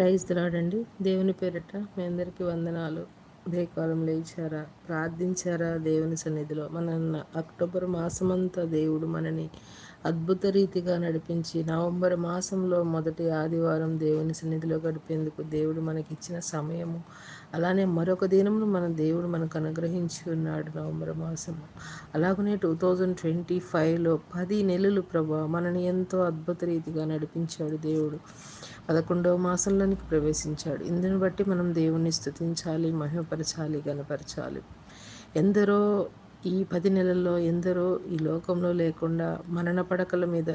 Praise దేవుని పేరిట మీ అందరికీ వందనాలు. ఉదయకాలం లేచారా? ప్రార్థించారా దేవుని సన్నిధిలో? మన అక్టోబర్ మాసమంతా దేవుడు మనని అద్భుత రీతిగా నడిపించి నవంబర్ మాసంలో మొదటి ఆదివారం దేవుని సన్నిధిలో గడిపేందుకు దేవుడు మనకి ఇచ్చిన సమయము అలానే మరొక దినమును మన దేవుడు మనకు అనుగ్రహించి ఉన్నాడు నవంబర్ మాసం అలాగనే టూ థౌజండ్ ట్వంటీ ఫైవ్లో పది నెలలు ప్రభా మనని ఎంతో అద్భుత రీతిగా నడిపించాడు దేవుడు. పదకొండవ మాసంలోనికి ప్రవేశించాడు. ఇందుని బట్టి మనం దేవుణ్ణి స్థుతించాలి మహిమపరచాలి గనపరచాలి ఎందరో ఈ పది నెలల్లో ఎందరో ఈ లోకంలో లేకుండా మరణ పడకల మీద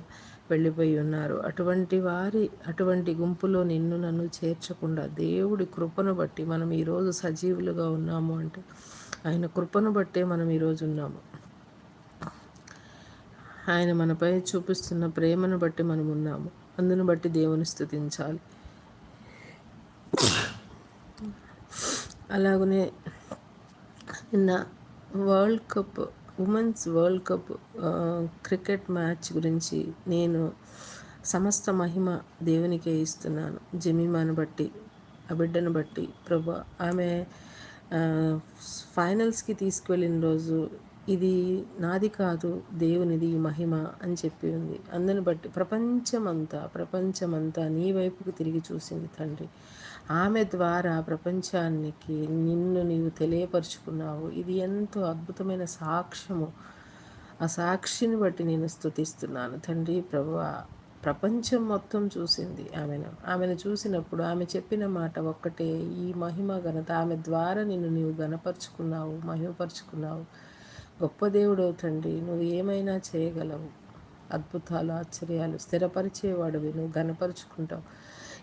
వెళ్ళిపోయి ఉన్నారు. అటువంటి వారి అటువంటి గుంపులో నిన్ను నన్ను చేర్చకుండా దేవుడి కృపను బట్టి మనం ఈరోజు సజీవులుగా ఉన్నాము అంటే ఆయన కృపను బట్టే మనం ఈరోజు ఉన్నాము. ఆయన మనపై చూపిస్తున్న ప్రేమను బట్టి మనం ఉన్నాము. అందును బట్టి దేవుని స్థుతించాలి. అలాగనే నిన్న world cup women's world cup cricket match గురించి నేను సమస్త మహిమ దేవునికే ఇస్తున్నాను. జమీమాను బట్టి ఆ బిడ్డను బట్టి ప్రభా ఆమె ఫైనల్స్కి తీసుకువెళ్ళిన రోజు ఇది నాది కాదు దేవునిది మహిమ అని చెప్పి ఉంది. అందుని బట్టి ప్రపంచమంతా ప్రపంచమంతా నీ వైపుకు తిరిగి చూసింది తండ్రి. ఆమె ద్వారా ప్రపంచానికి నిన్ను నీవు తెలియపరుచుకున్నావు. ఇది ఎంతో అద్భుతమైన సాక్ష్యము. ఆ సాక్షిని బట్టి నేను స్థుతిస్తున్నాను తండ్రి ప్రభు ప్రపంచం మొత్తం చూసింది ఆమెను. ఆమెను చూసినప్పుడు ఆమె చెప్పిన మాట ఒక్కటే ఈ మహిమ ఘనత ఆమె ద్వారా నిన్ను నీవు ఘనపరుచుకున్నావు మహిమపరుచుకున్నావు. గొప్ప దేవుడు తండ్రి నువ్వు ఏమైనా చేయగలవు. అద్భుతాలు ఆశ్చర్యాలు స్థిరపరిచేవాడివి. నువ్వు గనపరుచుకుంటావు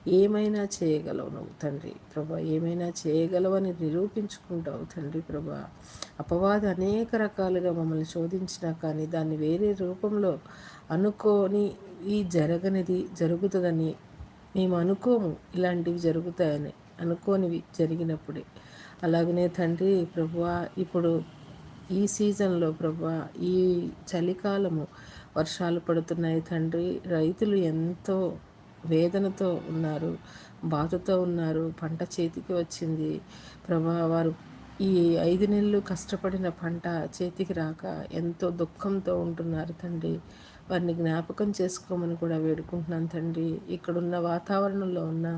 ఏమైనా చేయగలవు నువ్వు తండ్రి ప్రభా. ఏమైనా చేయగలవని నిరూపించుకుంటావు తండ్రి ప్రభా. అపవాద అనేక రకాలుగా మమ్మల్ని శోధించినా కానీ దాన్ని వేరే రూపంలో అనుకోని ఈ జరగనిది జరుగుతుందని మేము అనుకోము. ఇలాంటివి జరుగుతాయని అనుకోనివి జరిగినప్పుడే. అలాగనే తండ్రి ప్రభువా ఇప్పుడు ఈ సీజన్లో ప్రభా ఈ చలికాలము వర్షాలు పడుతున్నాయి తండ్రి. రైతులు ఎంతో వేదనతో ఉన్నారు బాధతో ఉన్నారు. పంట చేతికి వచ్చింది ప్రభా. వారు ఈ ఐదు నెలలు కష్టపడిన పంట చేతికి రాక ఎంతో దుఃఖంతో ఉంటున్నారు తండ్రి. వారిని జ్ఞాపకం చేసుకోమని కూడా వేడుకుంటున్నాను తండ్రి. ఇక్కడున్న వాతావరణంలో ఉన్న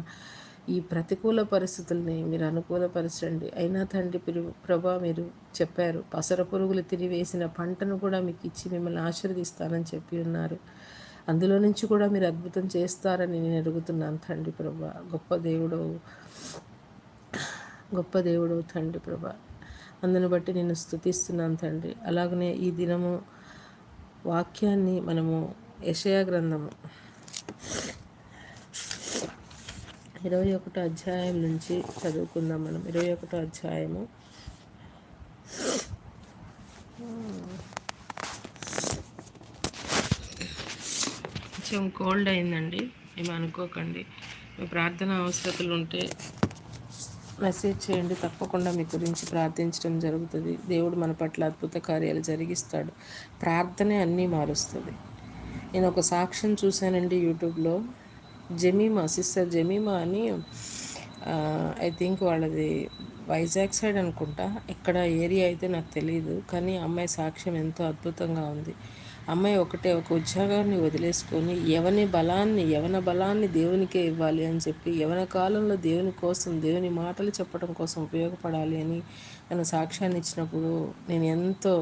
ఈ ప్రతికూల పరిస్థితుల్ని మీరు అనుకూలపరచండి. అయినా తండ్రి ప్రభా మీరు చెప్పారు పసర పురుగులు తిరివేసిన పంటను కూడా మీకు ఇచ్చి మిమ్మల్ని ఆశీర్దిస్తానని చెప్పి ఉన్నారు. అందులో నుంచి కూడా మీరు అద్భుతం చేస్తారని నేను అడుగుతున్నాను తండ్రి ప్రభా. గొప్ప దేవుడు గొప్ప దేవుడు తండ్రి ప్రభా. అందును బట్టి నేను స్థుతిస్తున్నాను తండ్రి. అలాగనే ఈ దినము వాక్యాన్ని మనము యషయా గ్రంథము ఇరవై ఒకటో అధ్యాయం నుంచి చదువుకుందాం మనం. ఇరవై ఒకటో అధ్యాయము. కొంచెం కోల్డ్ అయిందండి. ఏమి అనుకోకండి. మీ ప్రార్థన అవసరతలు ఉంటే మెసేజ్ చేయండి. తప్పకుండా మీ గురించి ప్రార్థించడం జరుగుతుంది. దేవుడు మన పట్ల అద్భుత కార్యాలు జరిగిస్తాడు. ప్రార్థనే అన్నీ మారుస్తుంది. నేను ఒక సాక్ష్యం చూశానండి యూట్యూబ్లో. జమీమా సిస్టర్ జమీమా అని ఐ థింక్ వాళ్ళది వైజాగ్ సైడ్ అనుకుంటా. ఇక్కడ ఏరియా అయితే నాకు తెలియదు కానీ అమ్మాయి సాక్ష్యం ఎంతో అద్భుతంగా ఉంది. అమ్మాయి ఒకటే ఒక ఉద్యోగాన్ని వదిలేసుకొని ఎవని బలాన్ని యవన బలాన్ని దేవునికే ఇవ్వాలి అని చెప్పి యవన కాలంలో దేవుని కోసం దేవుని మాటలు చెప్పడం కోసం ఉపయోగపడాలి అని తన సాక్ష్యాన్ని ఇచ్చినప్పుడు నేను ఎంతో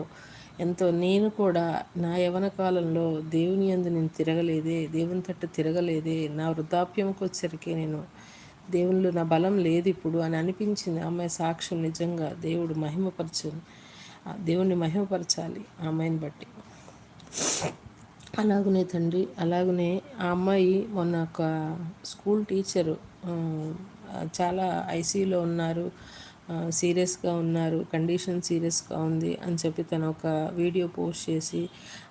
ఎంతో నేను కూడా నా యవన కాలంలో దేవుని అందు నేను తిరగలేదే దేవుని తట్టు తిరగలేదే నా వృద్ధాప్యంకి వచ్చరికి నేను దేవుళ్ళు నా బలం లేదు ఇప్పుడు అని అనిపించింది. అమ్మాయి సాక్ష్యం నిజంగా దేవుడు మహిమపరచు దేవుణ్ణి మహిమపరచాలి ఆ అమ్మాయిని బట్టి. అలాగనే తండ్రి అలాగనే ఆ అమ్మాయి మొన్న ఒక స్కూల్ టీచరు చాలా ఐసీలో ఉన్నారు. సీరియస్గా ఉన్నారు కండిషన్ సీరియస్గా ఉంది అని చెప్పి తను ఒక వీడియో పోస్ట్ చేసి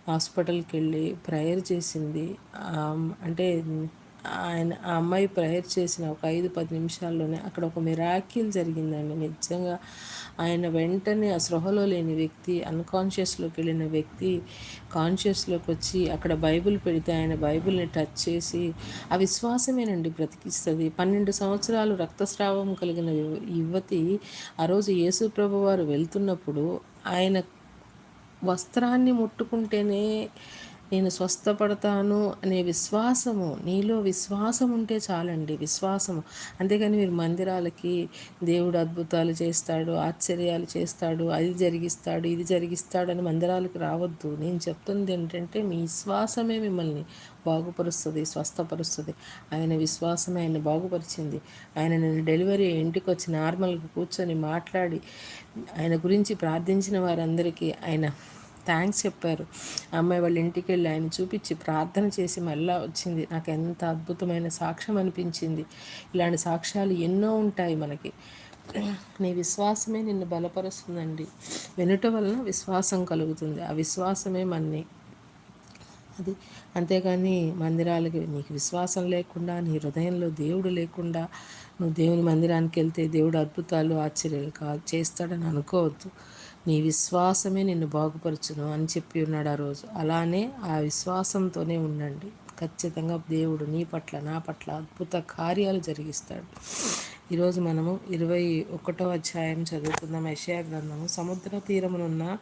హాస్పిటల్కి వెళ్ళి ప్రేయర్ చేసింది. అంటే ఆయన ఆ అమ్మాయి ప్రేయర్ చేసిన ఒక ఐదు పది నిమిషాల్లోనే అక్కడ ఒక మిరాకిల్ జరిగిందండి. నిజంగా ఆయన వెంటనే ఆ స్పృహలో లేని వ్యక్తి అన్కాన్షియస్లోకి వెళ్ళిన వ్యక్తి కాన్షియస్లోకి వచ్చి అక్కడ బైబిల్ పెడితే ఆయన బైబిల్ని టచ్ చేసి ఆ విశ్వాసమేనండి బ్రతికిస్తుంది. పన్నెండు సంవత్సరాలు రక్తస్రావం కలిగిన యువతి ఆ రోజు యేసు ప్రభు వారు వెళ్తున్నప్పుడు ఆయన వస్త్రాన్ని ముట్టుకుంటేనే నేను స్వస్థపడతాను అనే విశ్వాసము నీలో విశ్వాసం ఉంటే చాలండి విశ్వాసము. అంతేగాని మీరు మందిరాలకి దేవుడు అద్భుతాలు చేస్తాడు ఆశ్చర్యాలు చేస్తాడు అది జరిగిస్తాడు ఇది జరిగిస్తాడు అని మందిరాలకు రావద్దు. నేను చెప్తుంది ఏంటంటే మీ విశ్వాసమే మిమ్మల్ని బాగుపరుస్తుంది స్వస్థపరుస్తుంది. ఆయన విశ్వాసమే ఆయన బాగుపరిచింది. ఆయన నేను డెలివరీ ఇంటికి వచ్చి నార్మల్గా కూర్చొని మాట్లాడి ఆయన గురించి ప్రార్థించిన వారందరికీ ఆయన థ్యాంక్స్ చెప్పారు. అమ్మాయి వాళ్ళ ఇంటికి వెళ్ళి ఆయన చూపించి ప్రార్థన చేసి మళ్ళా వచ్చింది. నాకు ఎంత అద్భుతమైన సాక్ష్యం అనిపించింది. ఇలాంటి సాక్ష్యాలు ఎన్నో ఉంటాయి మనకి. నీ విశ్వాసమే నిన్ను బలపరుస్తుందండి. వినుట వలన విశ్వాసం కలుగుతుంది. ఆ విశ్వాసమే మన్ని అది అంతేగాని మందిరాలకి నీకు విశ్వాసం లేకుండా నీ హృదయంలో దేవుడు లేకుండా నువ్వు దేవుని మందిరానికి వెళ్తే దేవుడు అద్భుతాలు ఆశ్చర్యాలు కా చేస్తాడని అనుకోవద్దు. నీ విశ్వాసమే నిన్ను బాగుపరచును అని చెప్పి ఉన్నాడు ఆ రోజు. అలానే ఆ విశ్వాసంతోనే ఉండండి. ఖచ్చితంగా దేవుడు నీ పట్ల నా పట్ల అద్భుత కార్యాలు జరిగిస్తాడు. ఈరోజు మనము ఇరవై ఒకటో అధ్యాయం చదువుకుందాం. యషయా గ్రంథము సముద్ర తీరమునున్న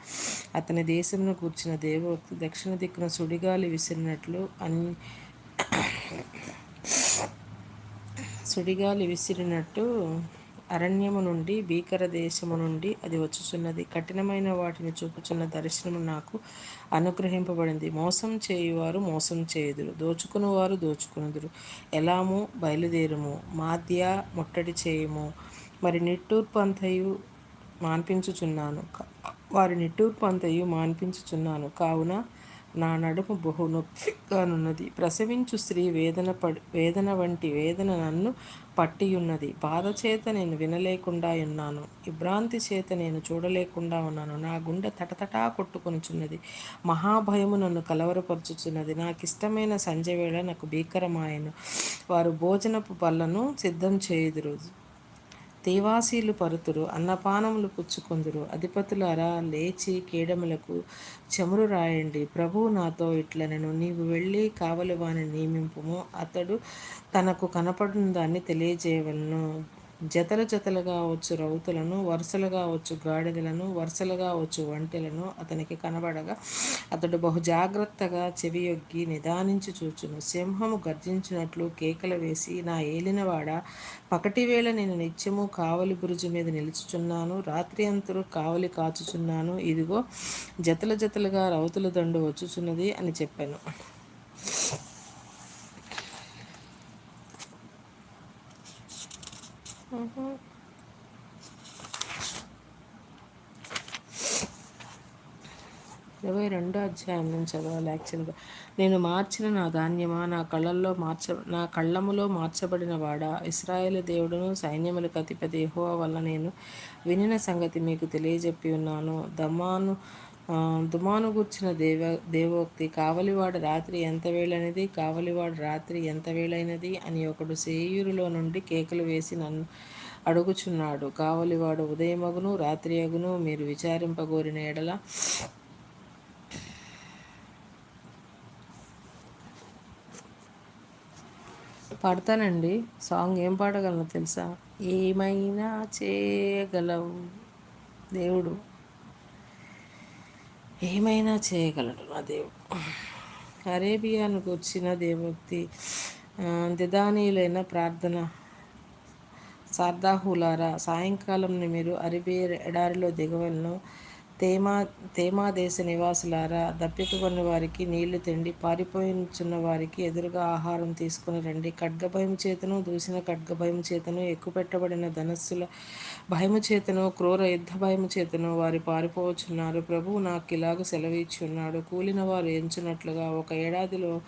అతని దేశమును కూర్చిన దేవోక్తి దక్షిణ దిక్కున సుడిగాలి విసిరినట్లు అన్ని సుడిగాలి విసిరినట్టు అరణ్యము నుండి భీకర దేశము నుండి అది వచ్చుచున్నది. కఠినమైన వాటిని చూపుచున్న దర్శనము నాకు అనుగ్రహింపబడింది. మోసం చేయువారు మోసం చేయుదురు. దోచుకునివారు దోచుకునుదురు ఎలాము బయలుదేరుము. మాధ్య ముట్టడి చేయుము. మరి నిట్టూర్పు అంతయు మాన్పించుచున్నాను. వారి నిట్టూర్పు అంతయు మాన్పించుచున్నాను. కావున నా నడుము బహు నొప్పిగానున్నది ప్రసవించు స్త్రీ వేదన పడి వేదన వంటి వేదన నన్ను పట్టియున్నది. బాధ చేత నేను వినలేకుండా ఉన్నాను. విభ్రాంతి చేత నేను చూడలేకుండా ఉన్నాను. నా గుండె తటతటా కొట్టుకొనిచున్నది. మహాభయము నన్ను కలవరపరుచుచున్నది. నాకు ఇష్టమైన సంజయవేళ నాకు భీకరమాయను. వారు భోజనపు పళ్ళను సిద్ధం చేయుదురు. దేవాసీలు పరుతురు అన్నపానములు పుచ్చుకొందురు. అధిపతులారా లేచి కీడములకు చెమురు రాయండి. ప్రభువు నాతో ఇట్లనెను నీవు వెళ్ళి కావలి వాని నియమింపుము. అతడు తనకు కనపడిన దాన్ని తెలియజేయవలను. జతలు జతలుగా వచ్చు రౌతులను వరుసలుగా వచ్చు గాడిదలను వరుసలుగా వచ్చు వంటెలను అతనికి కనబడగా అతడు బహు జాగ్రత్తగా చెవియొగ్గి నిదానించి చూచును. సింహము గర్జించినట్లు కేకలు వేసి నా ఏలినవాడ పకటివేళ నేను నిత్యము కావలి బురుజు మీద నిలుచుచున్నాను రాత్రి అంతరు కావలి కాచుచున్నాను ఇదిగో జతల జతలుగా రౌతుల దండు వచ్చుచున్నది అని చెప్పాను. ఇరవై రెండో అధ్యాయం నుంచి చదవాలి యాక్చువల్గా. నేను మార్చిన నా ధాన్యమా? నా కళ్ళల్లో మార్చ నా కళ్ళములో మార్చబడిన వాడా? ఇస్రాయేల్ దేవుడును సైన్యములకు అధిపతి ఎహోవా వల్ల నేను వినిన సంగతి మీకు తెలియజెప్పి ఉన్నాను. దమాను దుమాను గుర్చిన దేవ దేవోక్తి కావలివాడు రాత్రి ఎంత వేళైనది కావలివాడు రాత్రి ఎంత వేళైనది అని ఒకడు సేయూరులో నుండి కేకలు వేసి నన్ను అడుగుచున్నాడు. కావలివాడు ఉదయమగును రాత్రి అగును మీరు విచారింపగోరిన ఎడల పాడతానండి. సాంగ్ ఏం పాడగలను తెలుసా? ఏమైనా చేయగలవు దేవుడు. ఏమైనా చేయగలడు నా దేవుడు. అరేబియాను వచ్చిన దేవోక్తి దిదానీయులైన ప్రార్థన సార్దాహులారా సాయంకాలం మీరు అరేబియా ఎడారిలో దిగవలను. తేమా తేమాదేశ నివాసులారా దప్పికగొన్న వారికి నీళ్ళు తిండి పారిపోయించున్న వారికి ఎదురుగా ఆహారం తీసుకుని రండి. ఖడ్గభయం చేతను దూసిన ఖడ్గభయం చేతను ఎక్కుపెట్టబడిన ధనస్సుల భయము చేతను క్రూర యుద్ధ భయము చేతను వారి పారిపోవచ్చున్నారు. ప్రభువు నాకు ఇలాగ సెలవిచ్చి ఉన్నాడు కూలిన వారు ఎంచున్నట్లుగా ఒక ఏడాదిలో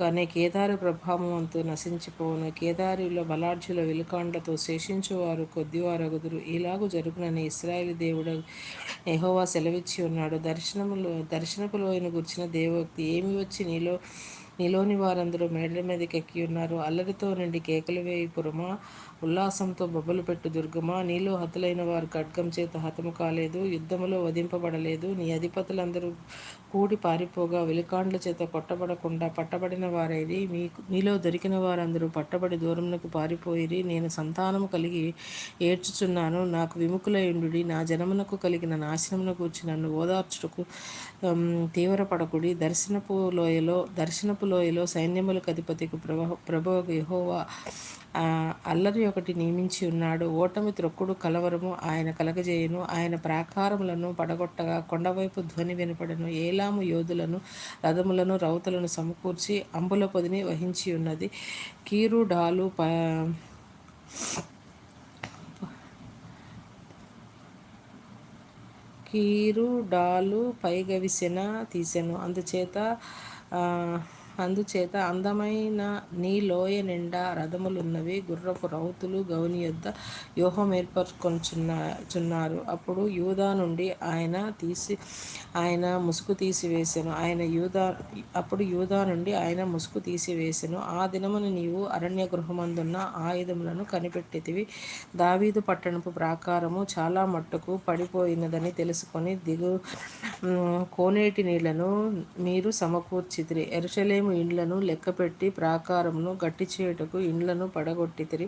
కానీ కేదారి ప్రభావం నశించిపోవును. నశించిపోను కేదారిలో బలాఢ్యుల విలుకాండతో శేషించువారు కొద్దివారగుదురు. ఇలాగూ జరుగునని ఇస్రాయేల్ దేవుడు ఎహోవా సెలవిచ్చి ఉన్నాడు. దర్శనములో దర్శనపు లోయను గుర్చిన దేవోక్తి ఏమి వచ్చి నీలో నీలోని వారందరూ మేడల మీదకి ఎక్కి ఉన్నారు. అల్లరితో నుండి కేకలు వేయి పురమా ఉల్లాసంతో బొబ్బలు పెట్టు దుర్గమా నీలో హతులైన వారు ఖడ్గం చేత హతము కాలేదు యుద్ధములో వధింపబడలేదు నీ అధిపతులందరూ కూడి పారిపోగా వెలికాండ్ల చేత కొట్టబడకుండా పట్టబడిన వారైది మీకు మీలో దొరికిన వారందరూ పట్టబడి దూరంలోకి పారిపోయిరి నేను సంతానము కలిగి ఏడ్చుచున్నాను నాకు విముఖులయుండు నా జనమునకు కలిగిన నాశనమును కూర్చి నన్ను ఓదార్చుటకు తీవ్రపడకుడి దర్శనపు లోయలో దర్శనపు లోయలో సైన్యములకు అధిపతికి ప్రభ ప్రభు యహోవా అల్లరి ఒకటి నియమించి ఉన్నాడు. ఓటమి త్రొక్కుడు కలవరము ఆయన కలగజేయును. ఆయన ప్రాకారములను పడగొట్టగా కొండవైపు ధ్వని వినపడను. ఏలాము యోధులను రథములను రౌతులను సమకూర్చి అంబుల పొదిని వహించి ఉన్నది. కీరు డాలు ప కీరు డాలు పైగవిసిన తీసెను. అందుచేత అందుచేత అందమైన నీ లోయ నిండా రథములున్నవి గుర్రపు రౌతులు గౌని యొద్ద వ్యూహం ఏర్పరచుకొనిచున్నారు అప్పుడు యూదా నుండి ఆయన తీసి ఆయన ముసుగు తీసివేశాను ఆయన యూదా అప్పుడు యూదా నుండి ఆయన ముసుగు తీసివేశాను ఆ దినమున నీవు అరణ్య గృహమందున్న ఆయుధములను కనిపెట్టితివి. దావీదు పట్టణపు ప్రాకారము చాలా మట్టుకు పడిపోయినదని తెలుసుకొని దిగు కోనేటి నీళ్ళను మీరు సమకూర్చితిరి. ఎరుసలేం మేము ఇండ్లను లెక్కపెట్టి ప్రాకారమును గట్టి చేయుటకు ఇండ్లను పడగొట్టితిరి.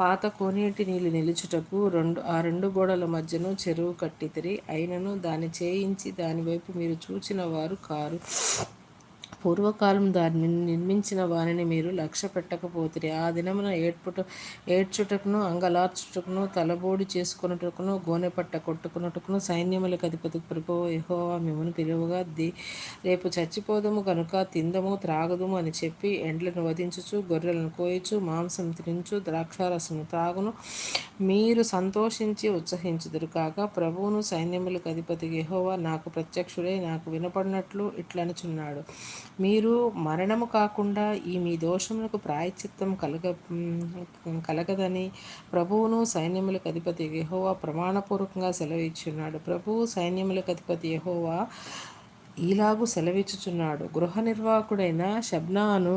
పాత కోనేటి నీళ్ళు నిలుచుటకు రెండు ఆ రెండు గోడల మధ్యను చెరువు కట్టితిరి. అయినను దాన్ని చేయించి దానివైపు మీరు చూచిన వారు కారు. పూర్వకాలం దాన్ని నిర్మించిన వారిని మీరు లక్ష్య పెట్టకపోతే ఆ దినమున ఏడ్పుట ఏడ్చుటకును అంగలార్చుటకును తలబోడి చేసుకున్నటకును గోనెపట్ట కొట్టుకున్నటకును సైన్యములకు అధిపతి ప్రభు యహోవా మిమ్మల్ని పిలువగా ది రేపు చచ్చిపోదము కనుక తిందము త్రాగదుము అని చెప్పి ఎండ్లను వధించుచు గొర్రెలను కోయచు మాంసం తినించు ద్రాక్షారసము త్రాగును మీరు సంతోషించి ఉత్సహించుదురు కాక ప్రభువును సైన్యములకు అధిపతి యహోవా నాకు ప్రత్యక్షుడే నాకు వినపడినట్లు ఇట్లనుచున్నాడు. మీరు మరణము కాకుండా ఈ మీ దోషములకు ప్రాయచిత్తం కలగ కలగదని ప్రభువును సైన్యములకు అధిపతి యహోవా ప్రమాణపూర్వకంగా సెలవిచ్చున్నాడు. ప్రభువు సైన్యములకు అధిపతి యహోవా ఈలాగు సెలవిచ్చుచున్నాడు. గృహ నిర్వాహకుడైన షబ్నాను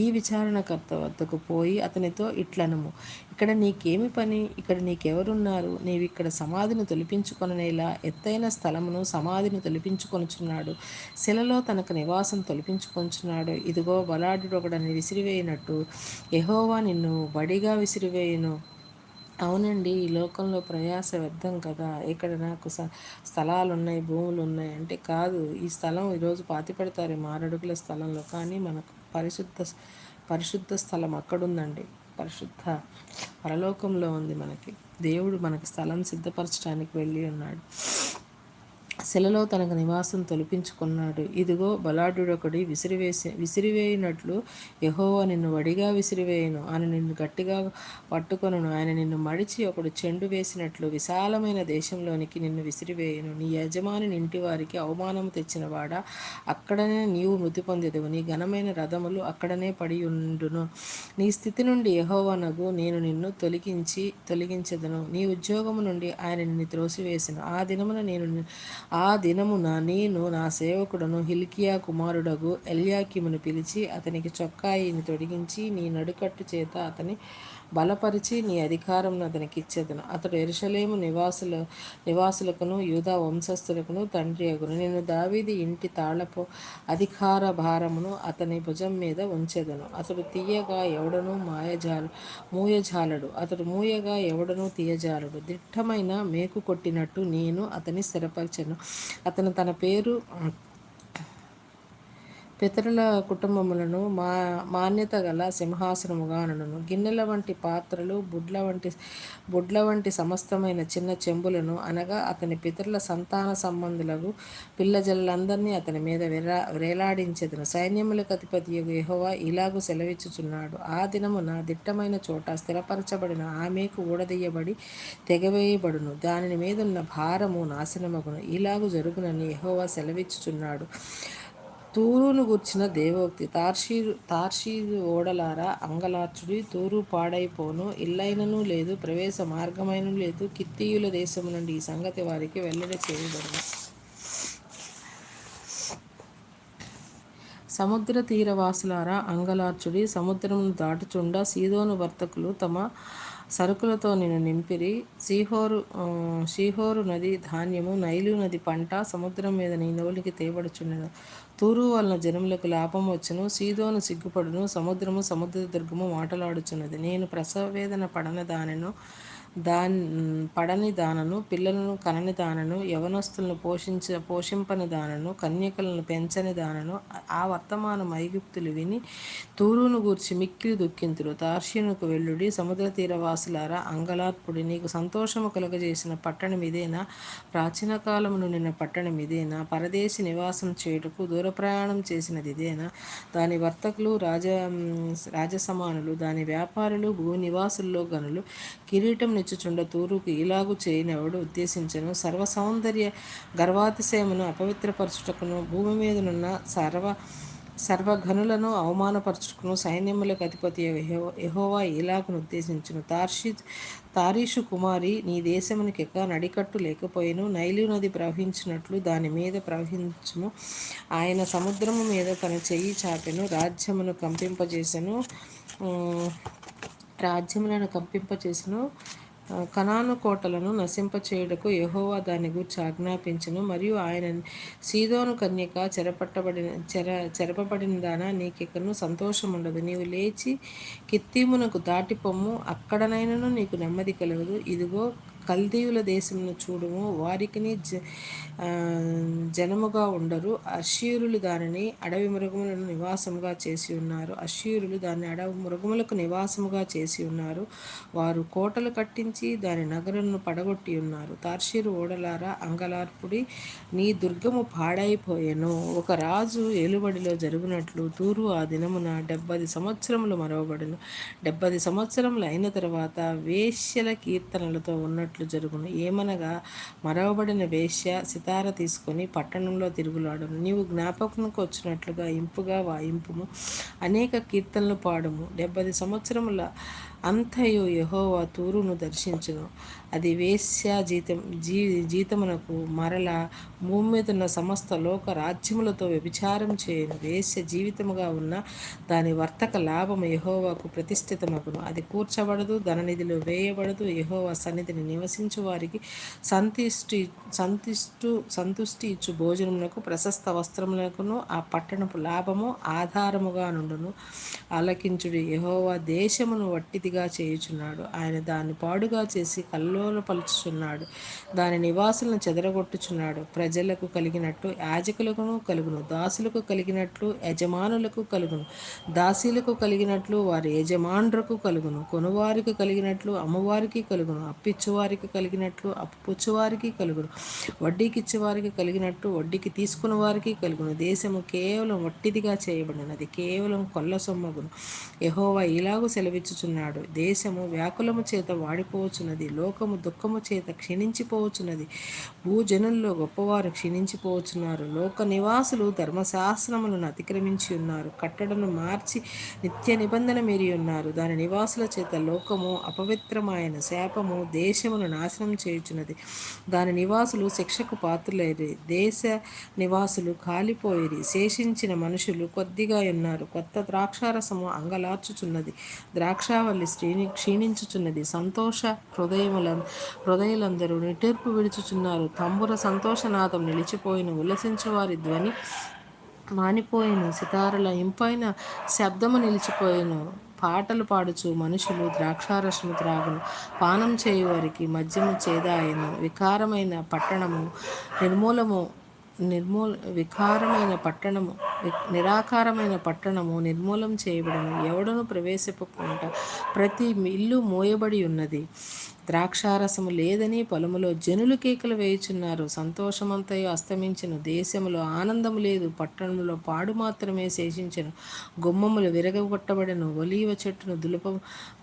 ఈ విచారణకర్త వద్దకు పోయి అతనితో ఇట్లనము. ఇక్కడ నీకేమి పని? ఇక్కడ నీకెవరున్నారు? నీవు ఇక్కడ సమాధిని తొలిపించుకొననేలా ఎత్తైన స్థలమును సమాధిని తొలిపించుకొనుచున్నాడు. శిలలో తనకు నివాసం తొలిపించుకొంచున్నాడు ఇదిగో బలాఢ్యుడు ఒకడని విసిరివేయినట్టు ఎహోవా నిన్ను బడిగా విసిరివేయును. అవునండి ఈ లోకంలో ప్రయాస వ్యర్థం కదా. ఇక్కడ నాకు స్థలాలు ఉన్నాయి భూములు ఉన్నాయి అంటే కాదు. ఈ స్థలం ఈరోజు పాతి పెడతారు మారడుగుల స్థలంలో. కానీ మనకు పరిశుద్ధ పరిశుద్ధ స్థలం అక్కడుందండి. పరిశుద్ధ పరలోకంలో ఉంది మనకి. దేవుడు మనకి స్థలం సిద్ధపరచడానికి వెళ్ళి ఉన్నాడు. శిలలో తనకు నివాసం తొలిపించుకున్నాడు ఇదిగో బలాఢ్యుడొకడి విసిరివేసి విసిరివేయినట్లు యహోవా నిన్ను వడిగా విసిరివేయను. ఆయన నిన్ను గట్టిగా పట్టుకొనును. ఆయన నిన్ను మడిచి ఒకడు చెండు వేసినట్లు విశాలమైన దేశంలోనికి నిన్ను విసిరివేయను. నీ యజమాని ఇంటి వారికి అవమానం తెచ్చినవాడా? అక్కడనే నీవు మృతి పొందేదవు. నీ ఘనమైన రథములు అక్కడనే పడి ఉండును నీ స్థితి నుండి యహోవనగు నేను నిన్ను తొలగించి తొలగించదను. నీ ఉద్యోగము నుండి ఆయన నిన్ను త్రోసివేసను. ఆ దినమున నేను ఆ దినమున నేను నా సేవకుడను హిల్కియా కుమారుడగు ఎల్యాకిమును పిలిచి అతనికి చొక్కాయిని తొడిగించి నీ నడుకట్టు చేత అతని బలపరిచి నీ అధికారం అతనికి ఇచ్చేదను. అతడు ఎరుషలేము నివాసుల నివాసులకును యూదా వంశస్థులకును తండ్రి అగును. నేను దావీది ఇంటి తాళపు అధికార భారమును అతని భుజం మీద ఉంచెదను. అతడు తీయగా ఎవడను మాయజాలు మూయజాలడు. అతడు మూయగా ఎవడను తీయజాలడు. దిట్టమైన మేకు కొట్టినట్టు నేను అతని స్థిరపరిచను. అతను తన పేరు పితరుల కుటుంబములను మా మాన్యత గల సింహాసనముగా అనను గిన్నెల వంటి పాత్రలు బుడ్ల వంటి బుడ్ల వంటి సమస్తమైన చిన్న చెంబులను అనగా అతని పితరుల సంతాన సంబంధులకు పిల్లజల్లందరినీ అతని మీద వేలా వేలాడించెదను. సైన్యములకు అధిపతి యహోవా ఇలాగూ సెలవిచ్చుచున్నాడు. ఆ దినమున దిట్టమైన చోట స్థిరపరచబడిన ఆమెకు ఊడదీయబడి తెగవేయబడును. దానిని మీదున్న భారము నాశనమగును. ఇలాగు జరుగునని యహోవా సెలవిచ్చుచున్నాడు. తూరును గుర్చిన దేవోక్తి తార్షీరు తార్షీరు ఓడలారా అంగలార్చుడి తూరు పాడైపోను ఇల్లైనను లేదు ప్రవేశ మార్గమైన లేదు కిత్తియుల దేశం నుండి ఈ సంగతి వారికి వెల్లడి చేయబడింది సముద్ర తీరవాసులారా అంగలార్చుడి సముద్రమును దాటుచుండ సీదోను వర్తకులు తమ సరుకులతో నేను నింపిరి. సీహోరు షీహోరు నది ధాన్యము నైలు నది పంట సముద్రం మీద నీ నోలికి తేబడుచుండెను తూరు వలన జనములకు లాభం వచ్చును. సీదోను సిగ్గుపడును. సముద్రము సముద్ర దుర్గము మాటలాడుచున్నది. నేను ప్రసవ వేదన పడన దానిను దాని పడని దానను పిల్లలను కనని దానను యవనస్తులను పోషించ పోషింపని దానను కన్యకలను పెంచని దానను ఆ వర్తమానం ఐగుప్తులు విని తూరును గూర్చి మిక్కిలి దుఃఖింతులు తార్షినుకు వెళ్ళుడి సముద్ర తీరవాసులారా అంగలార్పుడి నీకు సంతోషము కలుగజేసిన పట్టణం ఇదేనా? ప్రాచీన కాలమును నిన్న పట్టణం ఇదేనా? పరదేశి నివాసం చేయుటకు దూర ప్రయాణం చేసినది ఇదేనా? దాని వర్తకులు రాజ రాజసమానులు దాని వ్యాపారులు భూ నివాసుల్లో గనులు కిరీటం నిచ్చుచుండ తూరుకు ఇలాగు చేయనివాడు ఉద్దేశించను. సర్వ సౌందర్య గర్వాతిశయమును అపవిత్రపరచుటకును భూమి మీదనున్న సర్వ సర్వఘనులను అవమానపరచుకును సైన్యములకు అధిపతి యహోవా ఇలాగును ఉద్దేశించును. తార్షి తారీషు కుమారి నీ దేశమునికెక్క నడికట్టు లేకపోయిను. నైలు నది ప్రవహించినట్లు దాని మీద ప్రవహించును ఆయన సముద్రము మీద తన చెయ్యి చాపెను. రాజ్యమును కంపింపజేసెను. రాజ్యములను కంపింపచేసెను కనాను కోటలను నశింపచేయుటకు యహోవా దాని గురించి ఆజ్ఞాపించను మరియు ఆయన సీదోను కన్యక చెరపట్టబడిన చెర చెరపబడిన దానా నీకికను సంతోషం ఉండదు నీవు లేచి కిత్తీమునకు దాటిపోము అక్కడనైనను నీకు నెమ్మది కలగదు. ఇదిగో కల్దీయుల దేశమును చూడుము. వారికిని జనముగా ఉండరు. అశ్యూరులు దానిని అడవి మృగములను నివాసముగా చేసి ఉన్నారు. అశ్యూరులు దాన్ని అడవి మృగములకు నివాసముగా చేసి ఉన్నారు. వారు కోటలు కట్టించి దాని నగరులను పడగొట్టి ఉన్నారు. తార్షీరు ఓడలారా అంగలార్పుడి నీ దుర్గము పాడైపోయెను. ఒక రాజు ఏలుబడిలో జరుగునట్లు తూరు ఆ దినమున డెబ్బది సంవత్సరములు మరవబడును. డెబ్బది సంవత్సరములు అయిన తర్వాత వేశ్యల కీర్తనలతో ఉన్నట్లు జరిగినట్లు జరుగును. ఏమనగా మరవబడిన వేశ్య సితార తీసుకొని పట్టణంలో తిరుగులాడును. నీవు జ్ఞాపకంకు వచ్చినట్లుగా ఇంపుగా వాయింపుము. అనేక కీర్తనలు పాడుము. డెబ్బది సంవత్సరముల అంతయు యహోవా తూరును దర్శించును. అది వేశ్య జీతం జీ జీతమునకు మరల భూమి మీద ఉన్న సమస్త లోక రాజ్యములతో వ్యభిచారం చేయను. వేశ్య జీవితముగా ఉన్న దాని వర్తక లాభము యహోవాకు ప్రతిష్ఠితమగును. అది కూర్చబడదు ధననిధిలో వేయబడదు. యహోవా సన్నిధిని నివసించు వారికి సంతిష్టి సంతిష్టు సంతుష్టి ఇచ్చు. భోజనములకు ప్రశస్త వస్త్రములకును ఆ పట్టణపు లాభము ఆధారముగా నుండును. ఆలకించుడు యహోవా దేశమును వట్టిదిగా చేయుచున్నాడు. ఆయన దాన్ని పాడుగా చేసి కళ్ళు పలుచుచున్నాడు. దాని నివాసులను చెదరగొట్టుచున్నాడు. ప్రజలకు కలిగినట్టు యాజకులకును కలుగును. దాసులకు కలిగినట్లు యజమానులకు కలుగును. దాసీలకు కలిగినట్లు వారి యజమానులకు కలుగును. కొనువారికి కలిగినట్లు అమ్మవారికి కలుగును. అప్పిచ్చువారికి కలిగినట్లు అప్పుచ్చువారికి కలుగును. వడ్డీకి ఇచ్చేవారికి కలిగినట్టు వడ్డీకి తీసుకున్న వారికి కలుగును. దేశము కేవలం వట్టిదిగా చేయబడినది. కేవలం కొల్ల సొమ్మగును. యహోవా ఇలాగూ సెలవిచ్చుచున్నాడు. దేశము వ్యాకులము చేత వాడిపోవచ్చున్నది లోకము దుఃఖము చేత క్షీణించిపోవచ్చున్నది. భూజనుల్లో గొప్పవారు క్షీణించిపోవచ్చున్నారు. లోక నివాసులు ధర్మశాస్త్రములను అతిక్రమించి ఉన్నారు. కట్టడను మార్చి నిత్య నిబంధన మీరి ఉన్నారు. దాని నివాసుల చేత లోకము అపవిత్రమైన శాపము దేశమును నాశనం చేయుచున్నది. దాని నివాసులు శిక్షకు పాత్రలేరు. దేశ నివాసులు కాలిపోయిరి. శేషించిన మనుషులు కొద్దిగా ఉన్నారు. కొత్త ద్రాక్షారసము అంగలార్చుచున్నది. ద్రాక్షావల్లి శ్రీని క్షీణించుచున్నది. సంతోష హృదయముల హృదయులందరూ నిటర్పు విడుచుచున్నారు. తంబుర సంతోషనాదం నిలిచిపోయిన ఉల్లసించు వారి ధ్వని మానిపోయిన సితారల ఇంపైన శబ్దము నిలిచిపోయిను పాటలు పాడుచు మనుషులు ద్రాక్షారసము త్రాగును. పానం చేయువారికి మద్యము చేదాయను. వికారమైన పట్టణము నిర్మూలము నిర్మూల వికారమైన పట్టణము నిరాకారమైన పట్టణము నిర్మూలం చేయబడను. ఎవడను ప్రవేశపకుండా ప్రతి ఇల్లు మోయబడి ఉన్నది. ద్రాక్షారసము లేదని పొలములో జనులు కేకలు వేయుచున్నారు. సంతోషమంతయు అస్తమించను. దేశములో ఆనందము లేదు. పట్టణంలో పాడు మాత్రమే శేషించను. గుమ్మములు విరగొట్టబడను ఒలీవ చెట్టును దులుప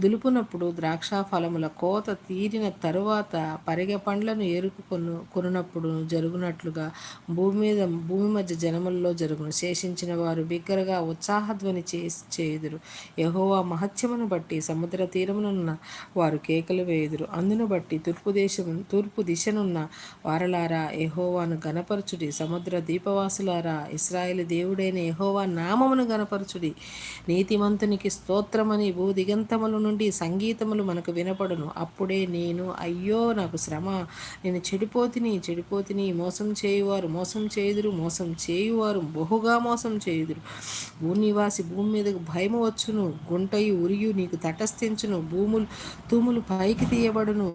దులుపునప్పుడు ద్రాక్ష ఫలముల కోత తీరిన తరువాత పరిగె పండ్లను ఏరుకు కొను కొనున్నప్పుడు జరుగునట్లుగా భూమి మీద భూమి మధ్య జనములలో జరుగును. శేషించిన వారు బిగ్గరగా ఉత్సాహధ్వని చే చేయుదురు. యహోవా మహత్యమును బట్టి సముద్ర తీరమునున్న వారు కేకలు వేయుదురు. అందును బట్టి తూర్పు దేశం తూర్పు దిశనున్న వారలారా ఎహోవాను గనపరచుడి సముద్ర దీపవాసులారా ఇస్రాయేల్ దేవుడైన ఎహోవా నామమును గనపరచుడి నీతిమంతునికి స్తోత్రమని భూదిగంతముల నుండి సంగీతములు మనకు వినపడును. అప్పుడే నేను అయ్యో నాకు శ్రమ. నేను చెడిపోతిని చెడిపోతిని మోసం చేయువారు మోసం చేయుదురు మోసం చేయువారు బహుగా మోసం చేయుదురు. భూనివాసి భూమి మీదకు భయము వచ్చును గుంటయి ఉరియు నీకు తటస్థించును. భూములు తూములు పైకి తీయబడు తీయబడును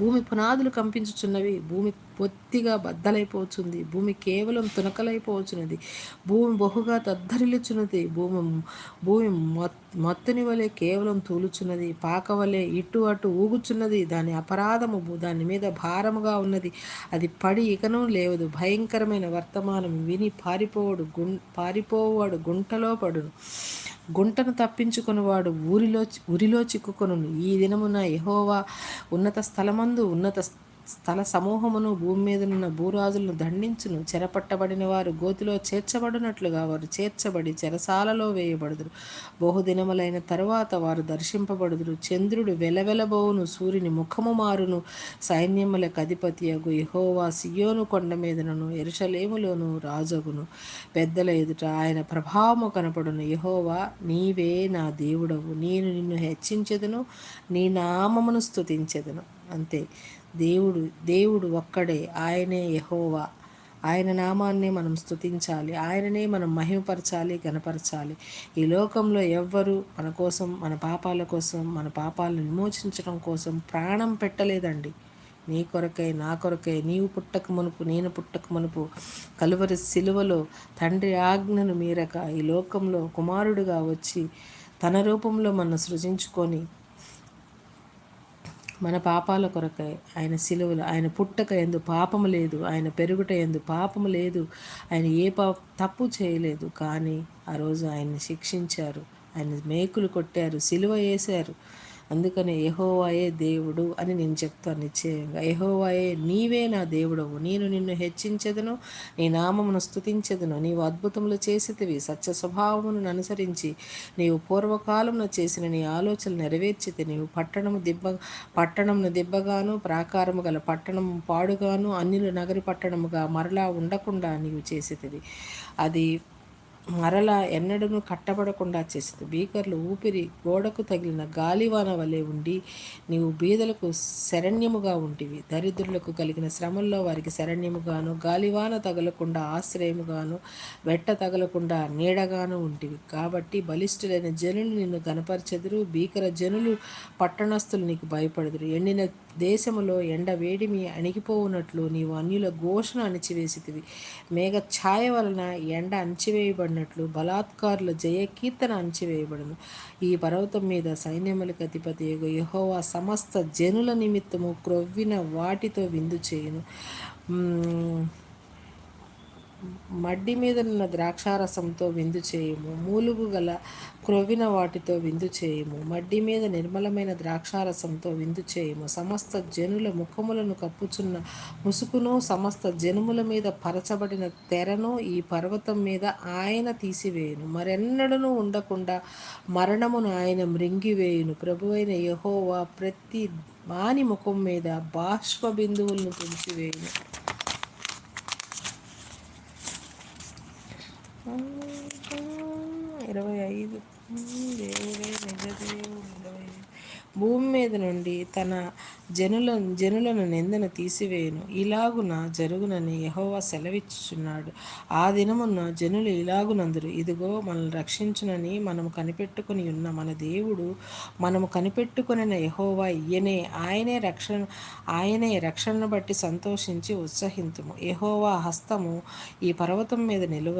భూమి పునాదులు కంపించుచున్నవి భూమి పొత్తిగా బద్దలైపోతుంది భూమి కేవలం తునకలైపోవచ్చున్నది భూమి బహుగా తద్దరిల్లుచున్నది భూమి భూమి మత్తుని వలె కేవలం తూలుచున్నది పాక వలె ఇటు అటు ఊగుచున్నది దాని అపరాధము దాని మీద భారముగా ఉన్నది. అది పడి ఇకను లేవదు భయంకరమైన వర్తమానం విని పారిపోవడు గుం పారిపోవాడు గుంటలో పడును. గుంటను తప్పించుకునివాడు ఊరిలో ఉరిలో చిక్కుకొను ఈ దినమున యహోవా ఉన్నత స్థలమందు ఉన్నత స్థల సమూహమును భూమి మీదనున్న భూరాజులను దండించును. చెరపట్టబడిన వారు గోతిలో చేర్చబడినట్లుగా వారు చేర్చబడి చెరసాలలో వేయబడుదురు. బహుదినములైన తరువాత వారు దర్శింపబడుదురు. చంద్రుడు వెలవెలబోవును సూర్యుని ముఖము మారును. సైన్యములకు అధిపతి అగు యహోవా సియోను కొండ మీదనను ఎరుషలేములోను రాజగును. పెద్దల ఎదుట ఆయన ప్రభావము కనపడును. యహోవా నీవే నా దేవుడవు. నేను నిన్ను హెచ్చించెదను నీ నామమును స్తుతించెదను. అంతే. దేవుడు దేవుడు ఒక్కడే ఆయనే యహోవా. ఆయన నామాన్ని మనం స్తుతించాలి. ఆయననే మనం మహిమపరచాలి గనపరచాలి ఈ లోకంలో ఎవ్వరు మన కోసం మన పాపాల కోసం మన పాపాలను విమోచించడం కోసం ప్రాణం పెట్టలేదండి. నీ కొరకై నా కొరకై నీవు పుట్టక మునుపు నేను పుట్టక మునుపు కలువరి సిలువలో తండ్రి ఆజ్ఞను మీరక ఈ లోకంలో కుమారుడుగా వచ్చి తన రూపంలో మనం సృజించుకొని మన పాపాల కొరకై ఆయన సిలువలు ఆయన పుట్టక ఎందు పాపము లేదు ఆయన పెరుగుట ఎందు పాపము లేదు ఆయన ఏ పా తప్పు చేయలేదు. కానీ ఆ రోజు ఆయన్ని శిక్షించారు ఆయన మేకులు కొట్టారు సిలువ వేశారు. అందుకని యహోవాయే దేవుడు అని నేను చెప్తాను నిశ్చయంగా. యహోవాయే నీవే నా దేవుడవు. నేను నిన్ను హెచ్చించదును నీ నామమును స్థుతించదును నీవు అద్భుతములు చేసితివి సత్య స్వభావమును అనుసరించి నీవు పూర్వకాలంలో చేసిన నీ ఆలోచనలు నెరవేర్చితే నీవు పట్టణము దిబ్బ పట్టణమును దిబ్బగాను ప్రాకారము గల పట్టణం పాడుగాను అన్నిలు నగరి పట్టణముగా మరలా ఉండకుండా నీవు చేసేది అది మరలా ఎన్నడను కట్టబడకుండా చేసింది. బీకర్లు ఊపిరి గోడకు తగిలిన గాలివాన వలె ఉండి నీవు బీదలకు శరణ్యముగా ఉంటివి. దరిద్రులకు కలిగిన శ్రమల్లో వారికి శరణ్యముగాను గాలివాన తగలకుండా ఆశ్రయముగాను వెట్ట తగలకుండా నీడగాను ఉంటివి. కాబట్టి బలిష్ఠులైన జనులు నిన్ను గనపరచెదురు భీకర జనులు పట్టణస్థులు నీకు భయపడదురు. ఎండిన దేశములో ఎండ వేడిమి అణిగిపోవునట్లు నీవు అన్యుల ఘోషను అణిచివేసితివి. మేఘ ఛాయ వలన ఎండ అన్నట్లు బలాత్కారుల జయ కీర్తన అణిచివేయబడును ఈ పర్వతం మీద సైన్యములకు అధిపతి యహోవా సమస్త జనుల నిమిత్తము క్రొవ్విన వాటితో విందు చేయును. మడ్డి మీద ద్రాక్షారసంతో విందు చేయము. మూలుగు గల క్రొవ్విన వాటితో విందు చేయము. మడ్డి మీద నిర్మలమైన ద్రాక్షారసంతో విందు చేయము. సమస్త జనుల ముఖములను కప్పుచున్న ముసుకును సమస్త జనుముల మీద పరచబడిన తెరను ఈ పర్వతం మీద ఆయన తీసివేయును. మరెన్నడను ఉండకుండా మరణమును ఆయన మృంగివేయును. ప్రభువైన యహోవా ప్రతి వాని ముఖం మీద బాష్ప బిందువులను తుడిచివేయును ఇరవై ఐదు. దేవుడే నిజదేవుడు ఇరవై భూమి మీద నుండి తన జనుల జనులను నిందను తీసివేయను. ఇలాగున జరుగునని యహోవా సెలవిచ్చుచున్నాడు. ఆ దినమున జనులు ఇలాగునందురు. ఇదిగో మనల్ని రక్షించునని మనము కనిపెట్టుకుని ఉన్న మన దేవుడు మనము కనిపెట్టుకుని యహోవా ఇయ్యనే ఆయనే రక్షణ ఆయనే రక్షణను బట్టి సంతోషించి ఉత్సహింతుము. యహోవా హస్తము ఈ పర్వతం మీద నిలువ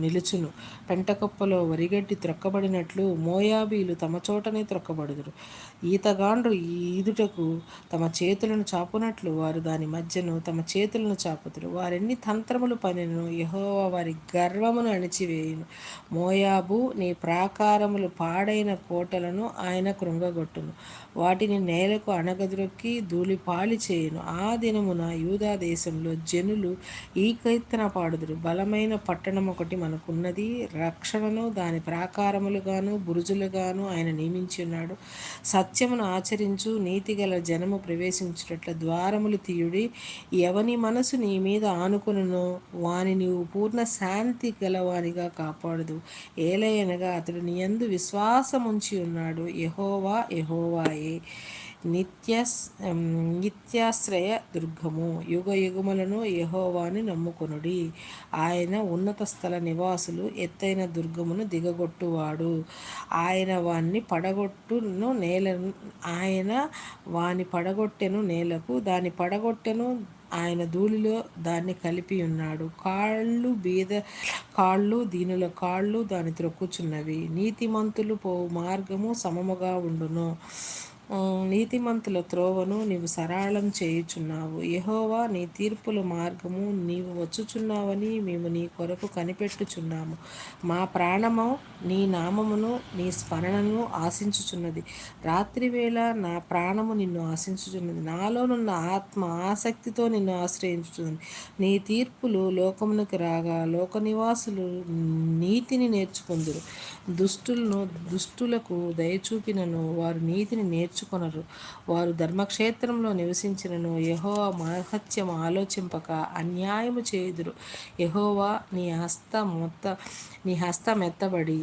నిలుచును. పెంటకొప్పలో వరిగడ్డి త్రొక్కబడినట్లు మోయాబీలు తమ చోటనే త్రొక్కబడుదురు. పట్టుకొందురు ఈతగాండ్రు ఈదుటకు తమ చేతులను చాపునట్లు వారు దాని మధ్యను తమ చేతులను చాపుతురు. వారెన్ని తంత్రములు పనిను యహోవా వారి గర్వమును అణిచివేయును. మోయాబు నీ ప్రాకారములు పాడైన కోటలను ఆయన కృంగగొట్టును. వాటిని నేలకు అణగద్రొక్కి ధూళిపాలి చేయును. ఆ దినమున యూదా దేశంలో జనులు ఈ కీర్తన పాడుదురు. బలమైన పట్టణం ఒకటి మనకున్నది. రక్షణను దాని ప్రాకారములుగాను బురుజులుగాను ఆయన నియమించి ఉన్నాడు. సత్యమును ఆచరించు నీతిగల జనము ప్రవేశించినట్ల ద్వారములు తీయుడి. ఎవని మనసు నీ మీద ఆనుకును వాని నీవు పూర్ణ శాంతి గలవానిగా కాపాడదు. ఏలయనగా అతడు నీ యందు విశ్వాసముంచి ఉన్నాడు యహోవా యహోవాయే. నిత్య నిత్యాశ్రయ దుర్గము. యుగ యుగములను యహోవాని నమ్ముకొనుడి. ఆయన ఉన్నత స్థల నివాసులు ఎత్తైన దుర్గమును దిగగొట్టువాడు. ఆయన వాణ్ణి పడగొట్టును నేల ఆయన వాని పడగొట్టెను నేలకు దాని పడగొట్టెను ఆయన ధూళిలో దాన్ని కలిపి ఉన్నాడు. కాళ్ళు బీద కాళ్ళు దీనుల కాళ్ళు దాని త్రొక్కుచున్నవి. నీతిమంతులు పో మార్గము సమముగా ఉండును. నీతిమంతుల త్రోవను నీవు సరళం చేయుచున్నావు. యహోవా నీ తీర్పుల మార్గము నీవు వచ్చుచున్నావని మేము నీ కొరకు కనిపెట్టుచున్నాము. మా ప్రాణము నీ నామమును నీ స్మరణను ఆశించుచున్నది. రాత్రివేళ నా ప్రాణము నిన్ను ఆశించుచున్నది. నాలోనున్న ఆత్మ ఆసక్తితో నిన్ను ఆశ్రయించుచున్నది. నీ తీర్పులు లోకమునకు రాగా లోక నివాసులు నీతిని నేర్చుకుందురు. దుష్టులను దుష్టులకు దయచూపినను వారు నీతిని నేర్చు నేర్చుకొనరు. వారు ధర్మక్షేత్రంలో నివసించినను యహోవా మహత్యం ఆలోచింపక అన్యాయము చేయుదురు. యహోవా నీ హస్త మొత్త నీ హస్తం ఎత్తబడి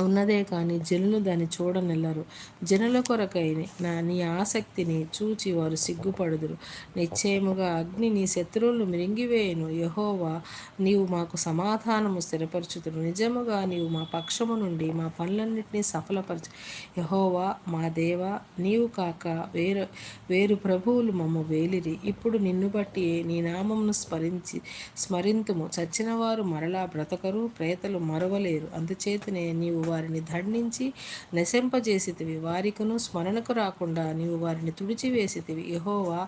ఉన్నదే కానీ జనులు దాన్ని చూడనెల్లరు. జనుల కొరకై నా నీ ఆసక్తిని చూచి వారు సిగ్గుపడుదురు. నిశ్చయముగా అగ్ని నీ శత్రువులను మిరింగివేయను. యహోవా నీవు మాకు సమాధానము స్థిరపరచుతురు నిజముగా నీవు మా పక్షము నుండి మా పనులన్నింటినీ సఫలపరచు. యహోవా మా దేవ నీవు కాక వేరు వేరు ప్రభువులు మమ్మ వేలిరి. ఇప్పుడు నిన్ను బట్టి నీ నామమును స్మరించి స్మరింతుము. చచ్చిన వారు మరలా బ్రతకరు ప్రేతలు మరవలేరు. అందుచేతనే నీవు వారిని దండించి నశింపజేసితివి. వారికును స్మరణకు రాకుండా నీవు వారిని తుడిచివేసితివి. యహోవా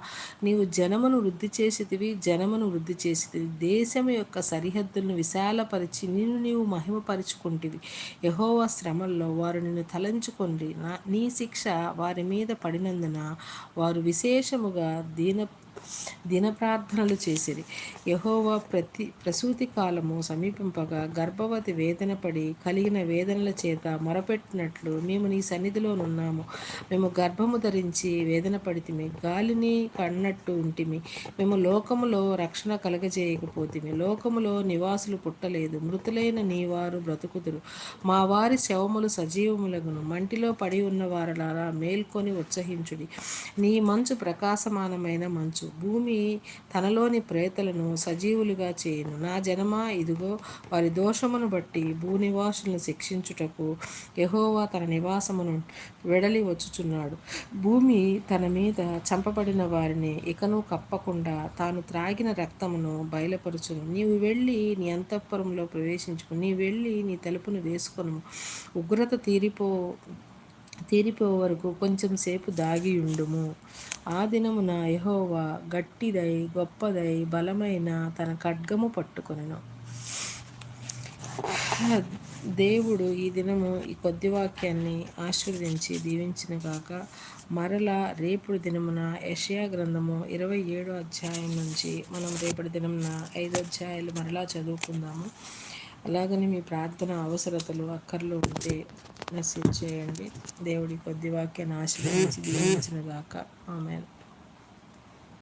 నీవు జనమును వృద్ధి చేసితివి జనమును వృద్ధి చేసితివి. దేశం యొక్క సరిహద్దులను విశాలపరిచి నిన్ను నీవు మహిమపరుచుకుంటివి. యహోవా శ్రమల్లో వారు నిన్ను తలంచుకుండి. నా నీ శిక్ష వారి మీద పడినందున వారు విశేషముగా దీన దిన ప్రార్థనలు చేసిరి. యహోవా ప్రతి ప్రసూతి కాలము సమీపింపగా గర్భవతి వేదన పడి కలిగిన వేదనల చేత మొరపెట్టినట్లు మేము నీ సన్నిధిలోనున్నాము మేము గర్భము ధరించి వేదన పడితిమి గాలిని కన్నట్టు ఉంటిమి. మేము లోకములో రక్షణ కలగజేయకపోతిమి. లోకములో నివాసులు పుట్టలేదు. మృతులైన నీ వారు బ్రతుకుదురు. మా వారి శవములు సజీవములగును. మంటిలో పడి ఉన్న వారలారా మేల్కొని ఉత్సహించుడి. నీ మంచు ప్రకాశమానమైన మంచు. భూమి తనలోని ప్రేతలను సజీవులుగా చేయను. నా జనమా ఇదిగో వారి దోషమును బట్టి భూనివాసులను శిక్షించుటకు యహోవా తన నివాసమును వెడలి వచ్చుచున్నాడు. భూమి తన మీద చంపబడిన వారిని ఇకను కప్పకుండా తాను త్రాగిన రక్తమును బయలుపరుచును. నీవు వెళ్ళి నీ అంతఃపురంలో ప్రవేశించుకుని నీ వెళ్ళి నీ తలుపును వేసుకొను ఉగ్రత తీరిపో తీరిపో వరకు కొంచెం సేపు దాగి ఉండుము. ఆ దినమున యహోవా గట్టిదై గొప్పదై బలమైన తన ఖడ్గము పట్టుకొనెను. దేవుడు ఈ దినము ఈ కొద్ది వాక్యాన్ని ఆశీర్వదించి దీవించిన కాక మరలా రేపుడు దినమున యషయా గ్రంథము ఇరవై ఏడో అధ్యాయం నుంచి మనం రేపటి దినమున ఐదు అధ్యాయాలు మరలా చదువుకుందాము. అలాగని మీ ప్రార్థన అవసరతలు అక్కర్లు ఉంటే మెసేజ్ చేయండి. దేవుడి కొద్ది వాక్యాన్ని ఆశీర్వదించి దీవించిన గాక ఆమె